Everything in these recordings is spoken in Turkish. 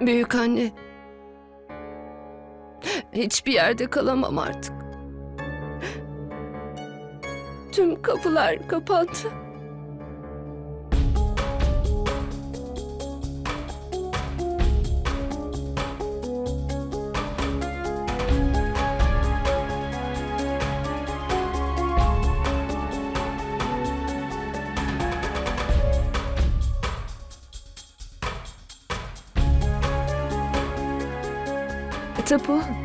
Büyük anne. Hiçbir yerde kalamam artık. Tüm kapılar kapandı. Tapu.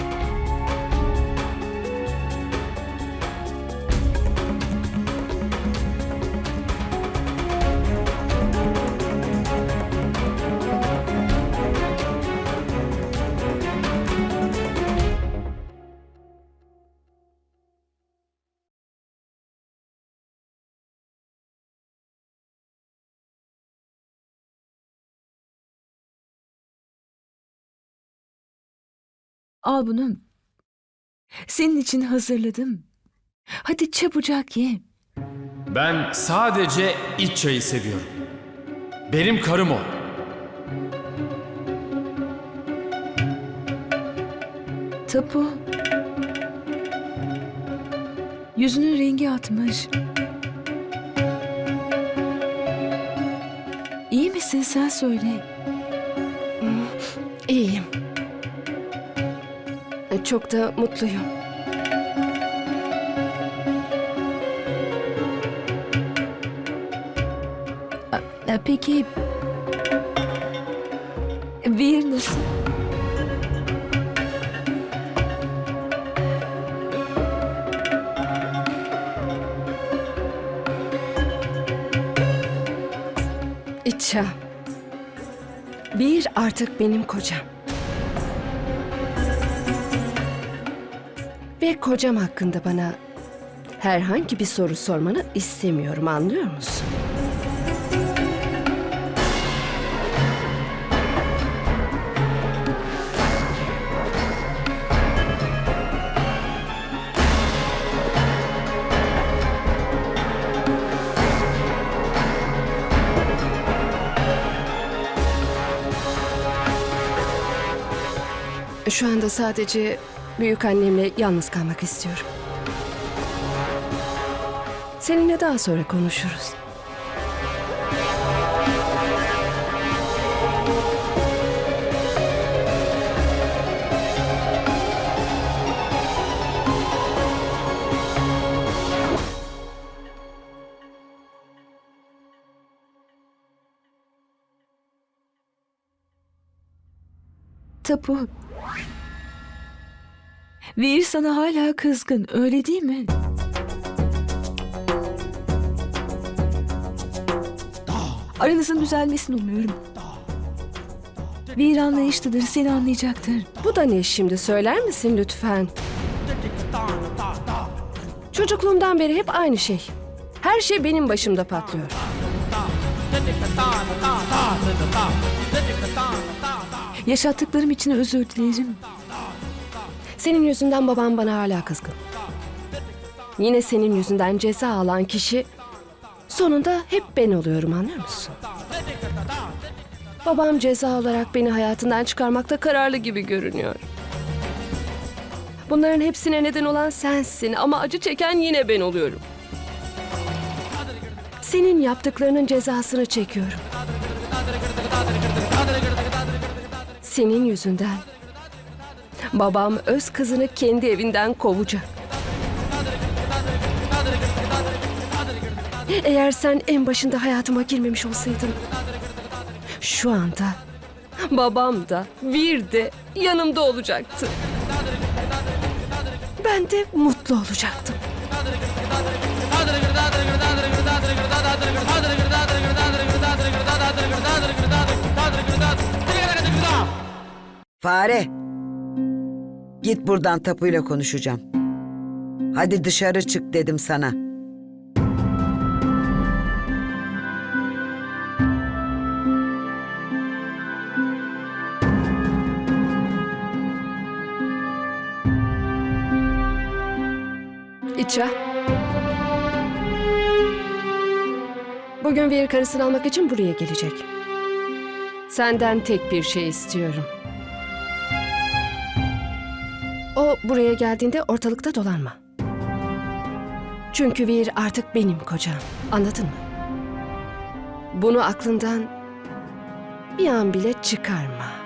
Al bunu. Senin için hazırladım. Hadi çabucak ye. Ben sadece iç çayı seviyorum. Benim karım o. Tapu. Yüzünün rengi atmış. İyi misin sen söyle. İyiyim. Çok da mutluyum. Peki... Bir nasıl? İça. Bir artık benim kocam. Ve kocam hakkında bana herhangi bir soru sormanı istemiyorum anlıyor musun? Şu anda sadece büyük annemle yalnız kalmak istiyorum. Seninle daha sonra konuşuruz. Tapu. Vir sana hala kızgın öyle değil mi? Aranızın düzelmesini umuyorum. Vir anlayışlıdır, seni anlayacaktır. Bu da ne şimdi söyler misin lütfen? Çocukluğumdan beri hep aynı şey. Her şey benim başımda patlıyor. Yaşattıklarım için özür dilerim. Senin yüzünden babam bana hala kızgın. Yine senin yüzünden ceza alan kişi sonunda hep ben oluyorum anlıyor musun? Babam ceza olarak beni hayatından çıkarmakta kararlı gibi görünüyor. Bunların hepsine neden olan sensin ama acı çeken yine ben oluyorum. Senin yaptıklarının cezasını çekiyorum. Senin yüzünden babam öz kızını kendi evinden kovacak. Eğer sen en başında hayatıma girmemiş olsaydın şu anda babam da bir de yanımda olacaktı. Ben de mutlu olacaktım. Fare. Git buradan tapuyla konuşacağım. Hadi dışarı çık dedim sana. İça. Bugün bir karısını almak için buraya gelecek. Senden tek bir şey istiyorum. Buraya geldiğinde ortalıkta dolanma. Çünkü Vir artık benim kocam. Anladın mı? Bunu aklından bir an bile çıkarma.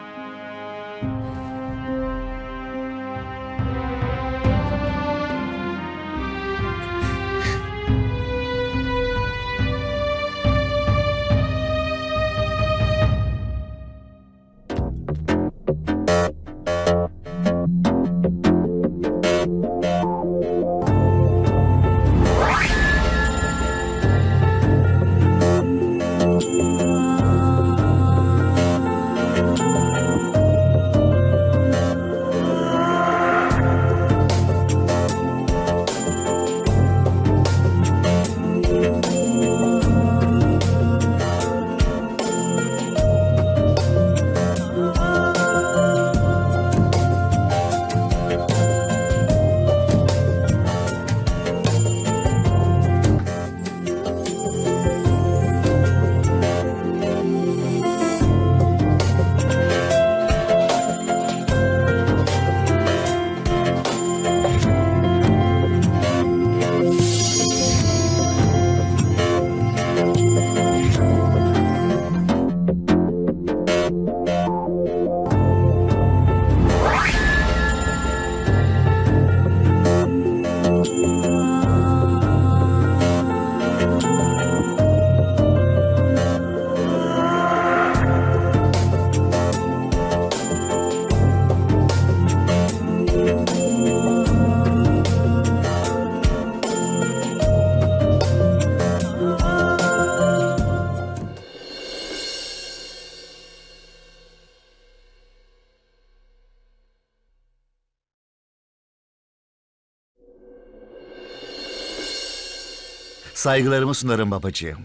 Saygılarımı sunarım babacığım.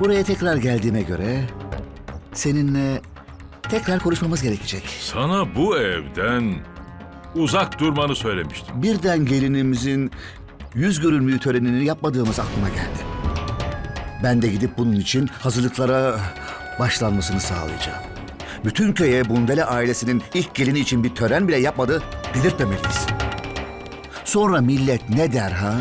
Buraya tekrar geldiğime göre seninle tekrar konuşmamız gerekecek. Sana bu evden uzak durmanı söylemiştim. Birden gelinimizin yüz görülmüğü törenini yapmadığımız aklıma geldi. Ben de gidip bunun için hazırlıklara başlanmasını sağlayacağım. Bütün köye Bundele ailesinin ilk gelini için bir tören bile yapmadı delirtmemeliyiz. Sonra millet ne der ha?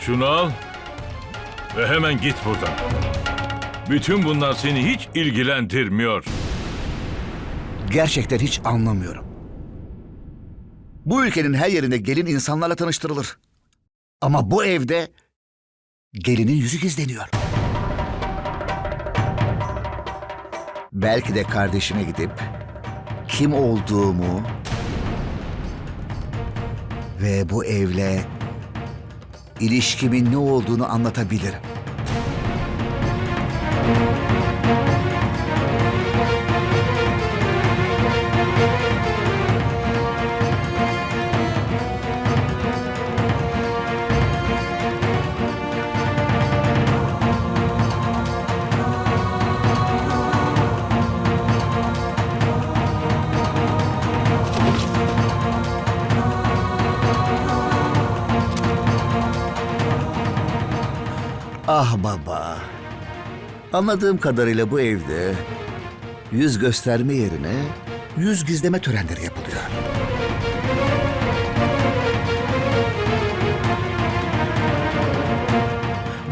Şunu al ve hemen git buradan. Bütün bunlar seni hiç ilgilendirmiyor. Gerçekten hiç anlamıyorum. Bu ülkenin her yerinde gelin insanlarla tanıştırılır. Ama bu evde gelinin yüzü gizleniyor. Belki de kardeşime gidip kim olduğumu ve bu evle ilişkimin ne olduğunu anlatabilirim. Ah baba. Anladığım kadarıyla bu evde yüz gösterme yerine yüz gizleme törenleri yapılıyor.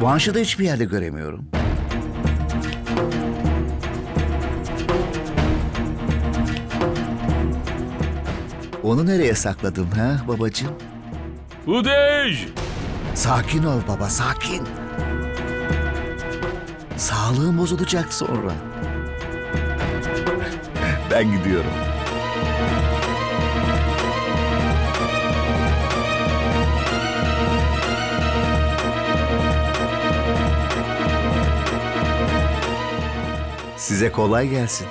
Vanş'ı da hiçbir yerde göremiyorum. Onu nereye sakladın ha babacığım? Udej! Sakin ol baba, sakin. Sağlığın bozulacak sonra. Ben gidiyorum. Size kolay gelsin.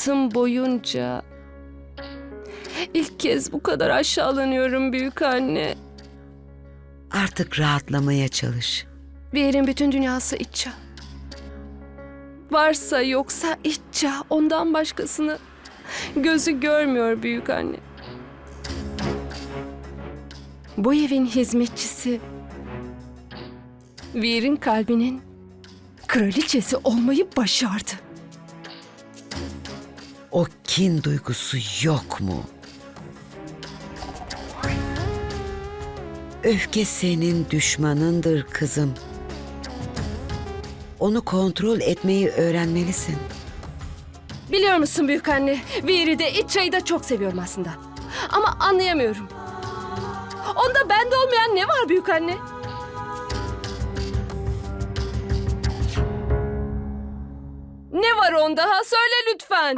Hayatım boyunca ilk kez bu kadar aşağılanıyorum büyük anne. Artık rahatlamaya çalış. Veer'in bütün dünyası İtça. Varsa yoksa İtça ondan başkasını gözü görmüyor büyük anne. Bu evin hizmetçisi Veer'in kalbinin kraliçesi olmayı başardı. O kin duygusu yok mu? Öfke senin düşmanındır kızım. Onu kontrol etmeyi öğrenmelisin. Biliyor musun büyük anne? Veer'i de İtça'yı da çok seviyorum aslında. Ama anlayamıyorum. Onda bende olmayan ne var büyük anne? Ne var onda ha? Söyle lütfen.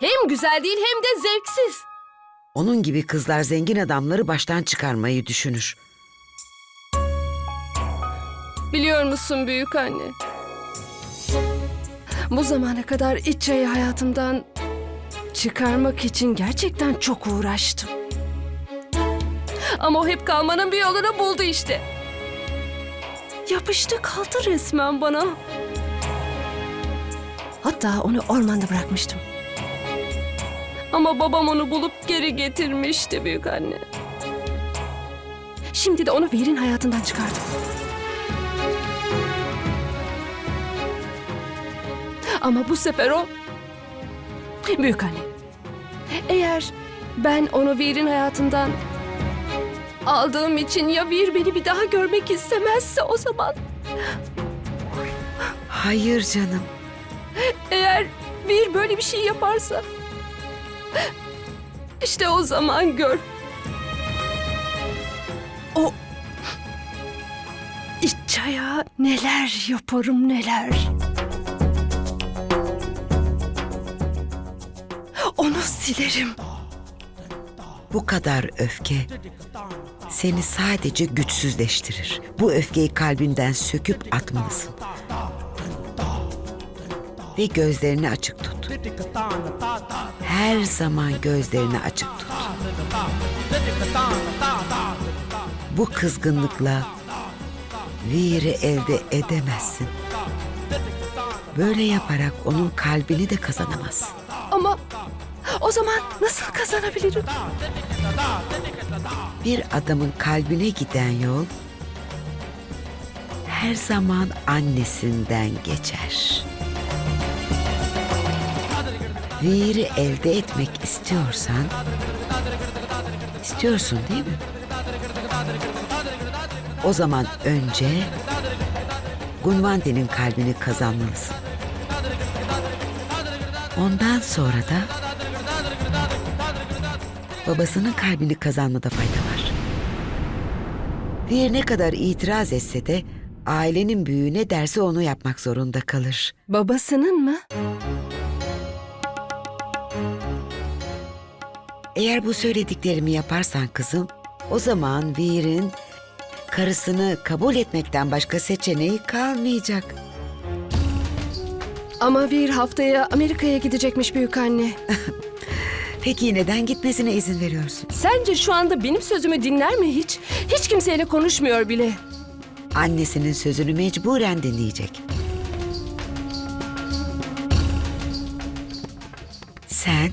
Hem güzel değil hem de zevksiz. Onun gibi kızlar zengin adamları baştan çıkarmayı düşünür. Biliyor musun büyük anne? Bu zamana kadar İtça'yı hayatımdan çıkarmak için gerçekten çok uğraştım. Ama o hep kalmanın bir yolunu buldu işte. Yapıştı kaldı resmen bana. Hatta onu ormanda bırakmıştım. Ama babam onu bulup geri getirmişti büyük anne. Şimdi de onu Veer'in hayatından çıkardım. Ama bu sefer o... Büyük anne. Eğer ben onu Veer'in hayatından aldığım için ya Veer beni bir daha görmek istemezse o zaman... Hayır canım. Eğer Veer böyle bir şey yaparsa... işte o zaman gör. O... İçaya neler yaparım neler. Onu silerim. Bu kadar öfke seni sadece güçsüzleştirir. Bu öfkeyi kalbinden söküp atmalısın. Ve gözlerini açık tut. Her zaman gözlerini açık tut. Bu kızgınlıkla Veer'i elde edemezsin. Böyle yaparak onun kalbini de kazanamazsın. Ama o zaman nasıl kazanabilirim? Bir adamın kalbine giden yol her zaman annesinden geçer. Veer'i elde etmek istiyorsan, istiyorsun değil mi? O zaman önce Gunvandi'nin kalbini kazanmalısın. Ondan sonra da babasının kalbini kazanmada fayda var. Veer ne kadar itiraz etse de ailenin büyüğü ne derse onu yapmak zorunda kalır. Babasının mı? Eğer bu söylediklerimi yaparsan kızım, o zaman Veer'in karısını kabul etmekten başka seçeneği kalmayacak. Ama Veer haftaya Amerika'ya gidecekmiş büyük anne. Peki neden gitmesine izin veriyorsun? Sence şu anda benim sözümü dinler mi hiç? Hiç kimseyle konuşmuyor bile. Annesinin sözünü mecburen dinleyecek. Sen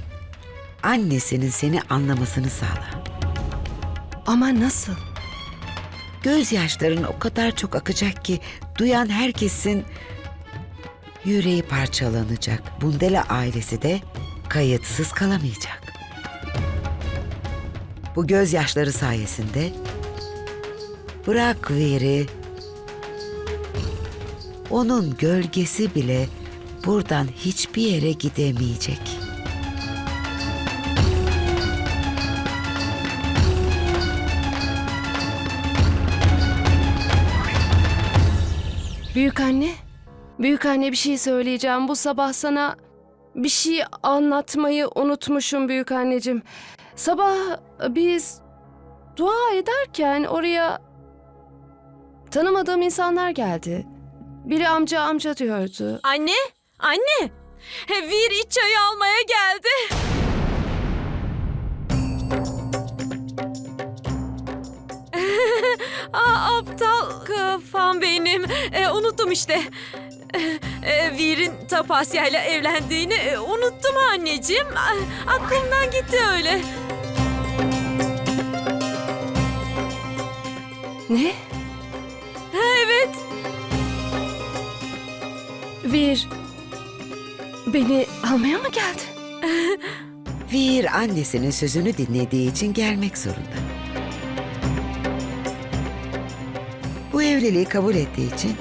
annesinin seni anlamasını sağla. Ama nasıl? Gözyaşların o kadar çok akacak ki duyan herkesin yüreği parçalanacak. Bundela ailesi de kayıtsız kalamayacak. Bu gözyaşları sayesinde bırak veri onun gölgesi bile buradan hiçbir yere gidemeyecek. Büyük anne, büyük anne bir şey söyleyeceğim. Bu sabah sana bir şey anlatmayı unutmuşum büyük anneciğim. Sabah biz dua ederken oraya tanımadığım insanlar geldi. Biri amca amca diyordu. Anne, anne. Vir iç çayı almaya geldi. Aa, aptal kafam benim. E, unuttum işte. E, Vir'in Tapasya ile evlendiğini e, unuttum anneciğim. A- Aklımdan gitti öyle. Ne? Evet. Vir. Beni almaya mı geldi? Vir annesinin sözünü dinlediği için gelmek zorunda. Evliliği kabul ettiği için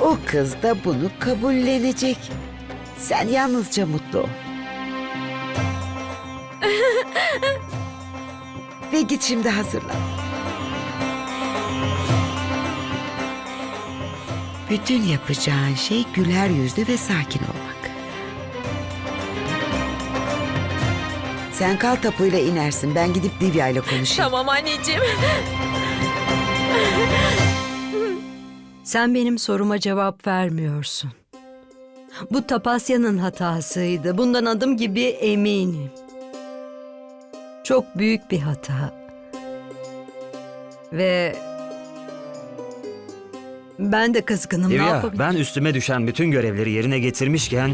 o kız da bunu kabullenecek. Sen yalnızca mutlu ol. Ve git şimdi hazırlan. Bütün yapacağın şey güler yüzlü ve sakin olmak. Sen kal tapuyla inersin. Ben gidip Divya ile konuşayım. Tamam anneciğim. Sen benim soruma cevap vermiyorsun. Bu Tapasya'nın hatasıydı. Bundan adım gibi eminim. Çok büyük bir hata. Ve ben de kızgınım. ne Divya, yapabilirim? ben üstüme düşen bütün görevleri yerine getirmişken...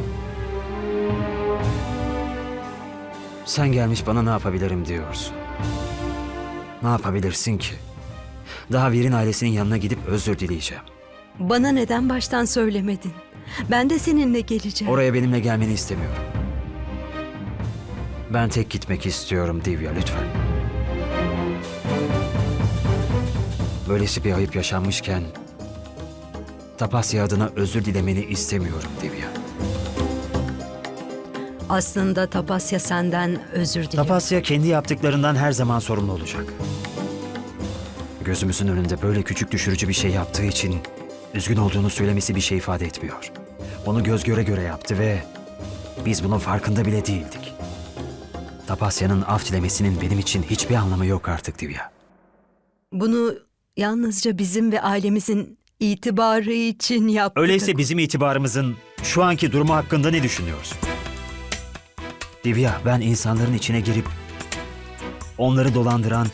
Sen gelmiş bana ne yapabilirim diyorsun. Ne yapabilirsin ki? Daha Vir'in ailesinin yanına gidip özür dileyeceğim. Bana neden baştan söylemedin? Ben de seninle geleceğim. Oraya benimle gelmeni istemiyorum. Ben tek gitmek istiyorum Divya lütfen. Böylesi bir ayıp yaşanmışken... Tapasya adına özür dilemeni istemiyorum Divya. Aslında Tapasya senden özür diliyor. Tapasya kendi yaptıklarından her zaman sorumlu olacak. Gözümüzün önünde böyle küçük düşürücü bir şey yaptığı için üzgün olduğunu söylemesi bir şey ifade etmiyor. Onu göz göre göre yaptı ve biz bunun farkında bile değildik. Tapasya'nın af dilemesinin benim için hiçbir anlamı yok artık Divya. Bunu yalnızca bizim ve ailemizin itibarı için yaptık. Öyleyse bizim itibarımızın şu anki durumu hakkında ne düşünüyorsun? Divya, ben insanların içine girip onları dolandıran,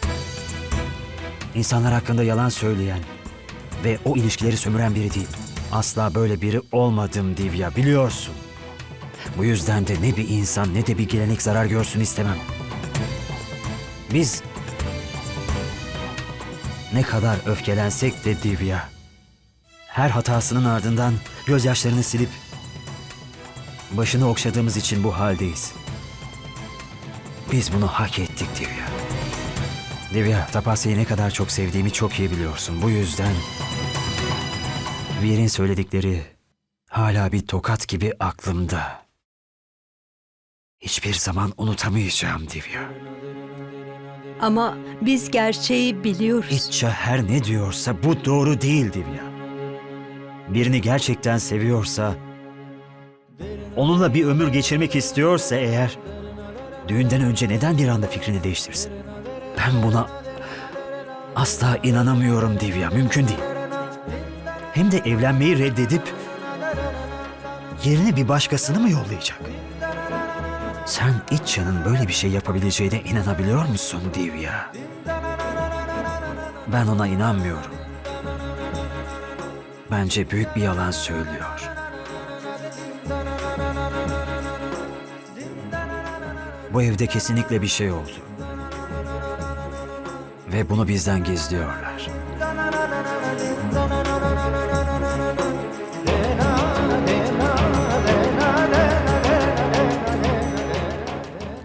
insanlar hakkında yalan söyleyen ve o ilişkileri sömüren biri değil. Asla böyle biri olmadım Divya, biliyorsun. Bu yüzden de ne bir insan ne de bir gelenek zarar görsün istemem. Biz ne kadar öfkelensek de Divya, her hatasının ardından gözyaşlarını silip başını okşadığımız için bu haldeyiz. Biz bunu hak ettik Divya. Divya, Tapasya'yı ne kadar çok sevdiğimi çok iyi biliyorsun. Bu yüzden Vir'in söyledikleri hala bir tokat gibi aklımda. Hiçbir zaman unutamayacağım Divya. Ama biz gerçeği biliyoruz. İtça her ne diyorsa bu doğru değil Divya. Birini gerçekten seviyorsa, onunla bir ömür geçirmek istiyorsa eğer, düğünden önce neden bir anda fikrini değiştirsin? Ben buna asla inanamıyorum Divya, mümkün değil. Hem de evlenmeyi reddedip yerine bir başkasını mı yollayacak? Sen İtça'nın böyle bir şey yapabileceğine inanabiliyor musun Divya? Ben ona inanmıyorum. Bence büyük bir yalan söylüyor. Bu evde kesinlikle bir şey oldu. Ve bunu bizden gizliyorlar.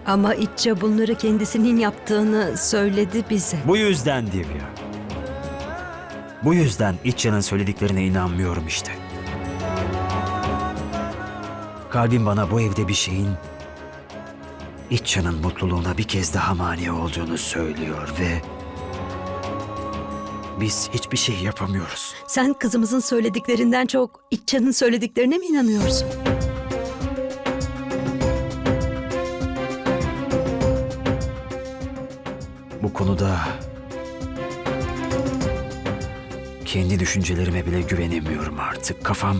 Ama İtça bunları kendisinin yaptığını söyledi bize. Bu yüzden Divya. Bu yüzden İtça'nın söylediklerine inanmıyorum işte. Kalbim bana bu evde bir şeyin İtça'nın mutluluğuna bir kez daha mani olduğunu söylüyor ve biz hiçbir şey yapamıyoruz. Sen kızımızın söylediklerinden çok İtça'nın söylediklerine mi inanıyorsun? Bu konuda Kendi düşüncelerime bile güvenemiyorum artık. Kafam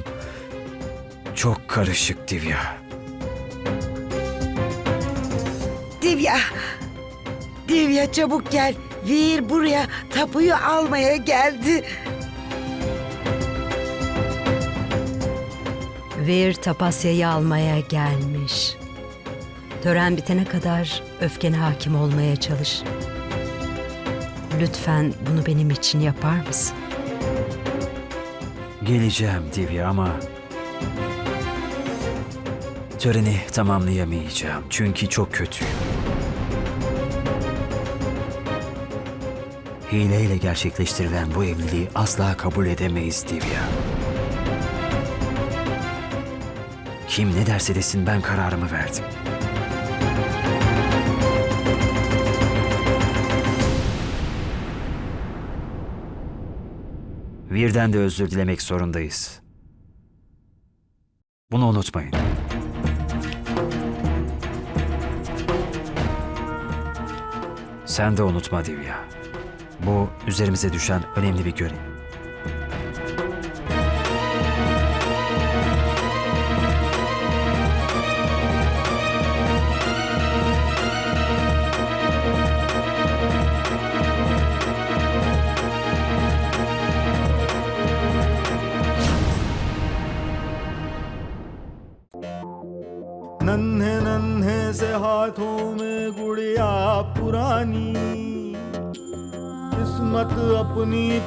çok karışık Divya. Divya! Divya çabuk gel. Vir buraya tapuyu almaya geldi. Veer Tapasya'yı almaya gelmiş. Tören bitene kadar öfkene hakim olmaya çalış. Lütfen bunu benim için yapar mısın? Geleceğim Divya ama... Töreni tamamlayamayacağım çünkü çok kötüyüm. Hileyle gerçekleştirilen bu evliliği asla kabul edemeyiz Divya. Kim ne derse desin ben kararımı verdim. Virden de özür dilemek zorundayız. Bunu unutmayın. Sen de unutma Divya. Bu üzerimize düşen önemli bir görev.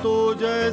तो जैसे